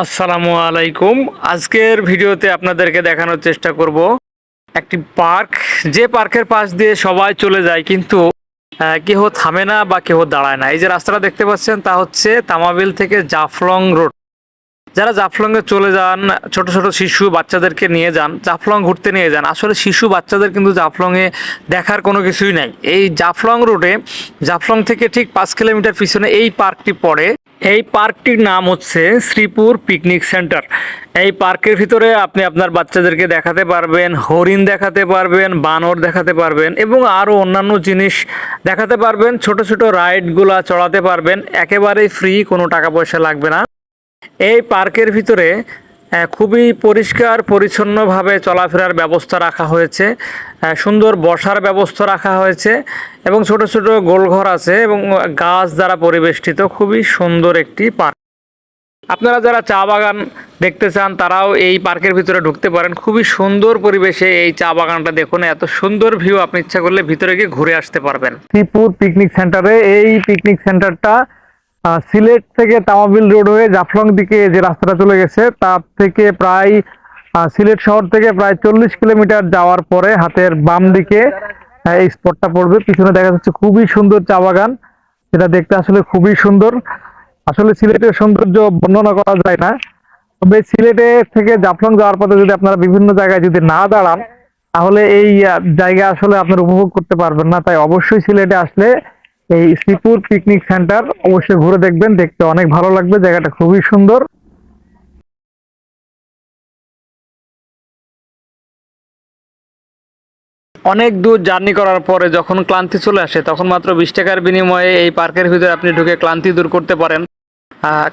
আসসালামু আলাইকুম। আজকের ভিডিওতে আপনাদেরকে দেখানোর চেষ্টা করব একটি পার্ক। যে পার্কের পাশ দিয়ে সবাই চলে যায় কিন্তু কেহ থামে না বা কেহ দাঁড়ায় না। এই যে রাস্তাটা দেখতে পাচ্ছেন, তা হচ্ছে তামাবিল থেকে জাফলং রোড। যারা জাফলংয়ে চলে যান, ছোট ছোট শিশু বাচ্চাদেরকে নিয়ে যান, জাফলং ঘুরতে নিয়ে যান, আসলে শিশু বাচ্চাদের কিন্তু জাফলংয়ে দেখার কোনো কিছুই নাই। এই জাফলং রোডে, জাফলং থেকে ঠিক পাঁচ কিলোমিটার পিছনে এই পার্কটি পড়ে। এই পার্কটির নাম হচ্ছে শ্রীপুর পিকনিক সেন্টার। এই পার্কের ভিতরে আপনি আপনার বাচ্চাদেরকে দেখাতে পারবেন, হরিণ দেখাতে পারবেন, বানর দেখাতে পারবেন এবং আরও অন্যান্য জিনিস দেখাতে পারবেন। ছোট ছোট রাইডগুলা চড়াতে পারবেন। একেবারেই ফ্রি, কোনো টাকা পয়সা লাগবে না। এই পার্কের ভিতরে খুবই পরিষ্কার, পরিচ্ছন্নভাবে চলাফেরার ব্যবস্থা রাখা হয়েছে। সুন্দর বসার ব্যবস্থা রাখা হয়েছে এবং ছোট ছোট গোলঘর আছে এবং গাছ দ্বারা পরিবেষ্টিত খুবই সুন্দর একটি পার্ক। আপনারা যারা চা বাগান দেখতে চান, তারাও এই পার্কের ভিতরে ঢুকতে পারেন। খুবই সুন্দর পরিবেশে এই চা বাগানটা দেখুন, এত সুন্দর ভিউ, আপনি ইচ্ছা করলে ভিতরে গিয়ে ঘুরে আসতে পারবেন। শ্রীপুর পিকনিক সেন্টারে, এই পিকনিক সেন্টারটা সিলেট থেকে তামাবিল রোড হয়ে জাফলং দিকে যে রাস্তাটা চলে গেছে, তার থেকে প্রায় সিলেট শহর থেকে প্রায় চল্লিশ কিলোমিটার যাওয়ার পরে হাতের বাম দিকে এই স্পটটা পড়বে। পিছনে দেখা যাচ্ছে খুবই সুন্দর চা বাগান। যেটা দেখতে আসলে খুবই সুন্দর। আসলে সিলেটের সৌন্দর্য বর্ণনা করা যায় না। তবে সিলেটে থেকে জাফলং যাওয়ার পথে যদি আপনারা বিভিন্ন জায়গায় যদি না দাঁড়ান, তাহলে এই জায়গা আসলে আপনারা উপভোগ করতে পারবেন না। তাই অবশ্যই সিলেটে আসলে এই শ্রীপুর পিকনিক সেন্টার অবশ্যই ঘুরে দেখবেন, দেখতে অনেক ভালো লাগবে, জায়গাটা খুবই সুন্দর। অনেক দূর জার্নি করার পরে যখন ক্লান্তি চলে আসে, তখন মাত্র বিশ টাকার বিনিময়ে এই পার্কের ভিতরে আপনি ঢুকে ক্লান্তি দূর করতে পারেন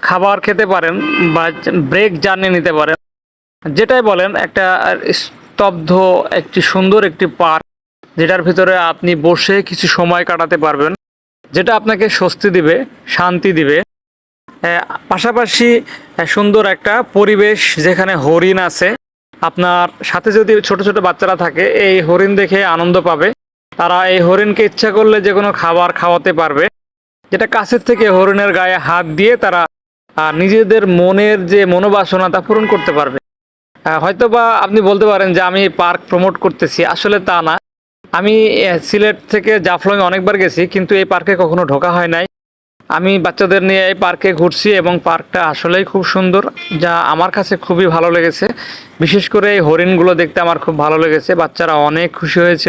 খাবার খেতে পারেন বা ব্রেক জার্নি নিতে পারেন। যেটাই বলেন, একটা স্তব্ধ, একটি সুন্দর একটি পার্ক যেটার ভিতরে আপনি বসে কিছু সময় কাটাতে পারবেন। যেটা আপনাকে স্বস্তি দিবে, শান্তি দিবে। পাশাপাশি সুন্দর একটা পরিবেশ যেখানে হরিণ আছে। আপনার সাথে যদি ছোট ছোট বাচ্চারা থাকে, এই হরিণ দেখে আনন্দ পাবে। তারা এই হরিণকে ইচ্ছা করলে যে কোনো খাবার খাওয়াতে পারবে। যেটা কাছের থেকে হরিণের গায়ে হাত দিয়ে তারা নিজেদের মনের যে মনোবাসনা তা পূরণ করতে পারবে। হয়তোবা আপনি বলতে পারেন যে, আমি পার্ক প্রমোট করতেছি। আসলে তা না। আমি সিলেট থেকে জাফলং অনেকবার গেছি, কিন্তু এই পার্কে কখনো ঢোকা হয় নাই। আমি বাচ্চাদের নিয়ে এই পার্কে ঘুরছি এবং পার্কটা আসলেই খুব সুন্দর, যা আমার কাছে খুবই ভালো লেগেছে। বিশেষ করে এই হরিণগুলো দেখতে আমার খুব ভালো লেগেছে, বাচ্চারা অনেক খুশি হয়েছিল।